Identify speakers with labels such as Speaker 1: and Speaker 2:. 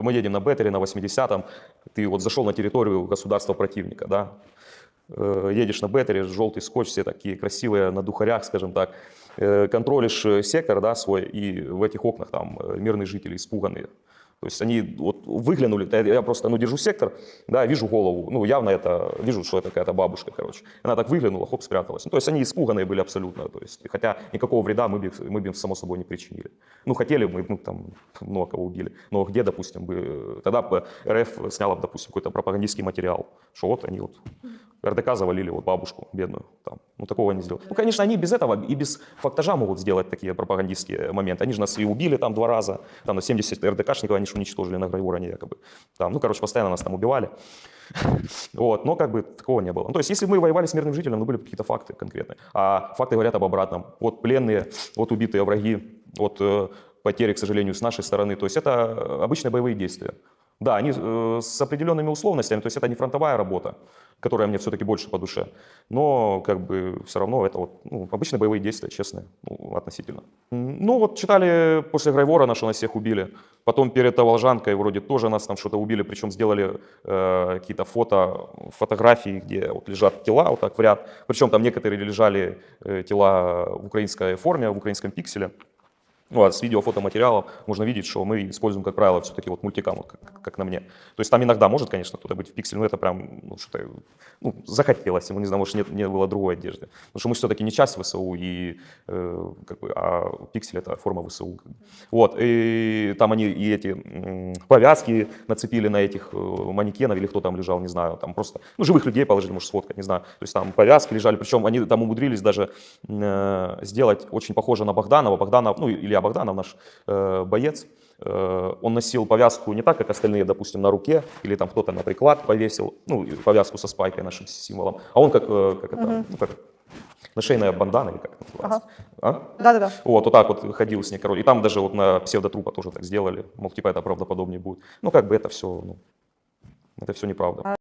Speaker 1: Мы едем на Беттере на 80-м, ты вот зашел на территорию государства противника, да, Э, едешь на Беттере, желтый скотч, все такие красивые, на духарях, скажем так, Э, контролишь э, сектор, да, свой, и в этих окнах там мирные жители испуганные. То есть они вот выглянули, я просто, ну, держу сектор, да, вижу голову, ну, явно это, вижу, что это какая-то бабушка, короче. Она так выглянула, хоп, спряталась. Ну, то есть они испуганные были абсолютно, то есть, хотя никакого вреда мы бы, мы бы им, само собой, не причинили. Ну, хотели мы там много кого убили, но где, допустим, бы, э, тогда бы РФ сняла бы, допустим, какой-то пропагандистский материал, что вот они вот РДК завалили вот бабушку бедную. Там. Ну, такого не сделали. Ну, конечно, они без этого и без фактажа могут сделать такие пропагандистские моменты. Они же нас и убили там два раза. Там на 70 РДКшников они же уничтожили на Грайвороне якобы. Там, ну, короче, постоянно нас там убивали. Вот, но как бы такого не было. Ну, то есть, если мы воевали с мирным жителем, ну, были бы какие-то факты конкретные. А факты говорят об обратном. Вот пленные, вот убитые враги, вот э, потери, к сожалению, с нашей стороны. То есть, это обычные боевые действия. Да, они э, с определенными условностями, то есть это не фронтовая работа, которая мне все-таки больше по душе, но как бы все равно это вот ну, обычные боевые действия, честные, ну, относительно. Ну вот читали после Грайвора наши нас всех убили, потом перед Волжанкой вроде тоже нас там что-то убили, причем сделали э, какие-то фото, фотографии, где вот лежат тела вот так в ряд, причем там некоторые лежали э, тела в украинской форме, в украинском пикселе. Ну, а с видео, фотоматериалов можно видеть, что мы используем, как правило, все-таки вот мультикам, вот как, как на мне. То есть там иногда может, конечно, кто-то быть в пикселе, но это прям ну, что-то ну, захотелось ему, не знаю, может, нет, не было другой одежды. Потому что мы все-таки не часть ВСУ, и, э, как бы, а пиксель это форма ВСУ. Вот, и там они и эти повязки нацепили на этих э, манекенов, или кто там лежал, не знаю, там просто, ну, живых людей положили, может, сфоткать, не знаю. То есть там повязки лежали, причем они там умудрились даже э, сделать очень похоже на Богданова. Богданов, ну, Илья Богданов, наш э, боец, э, он носил повязку не так, как остальные, допустим, на руке, или там кто-то на приклад повесил, ну, повязку со спайкой нашим символом, а он как, э, как это, ну, как нашейная бандана, или как это называется. А?
Speaker 2: Да-да-да.
Speaker 1: Вот, вот так вот ходил с ней, король. И там даже вот на псевдотрупа тоже так сделали. Мол, типа это правдоподобнее будет. Ну, как бы это все, ну, это все неправда.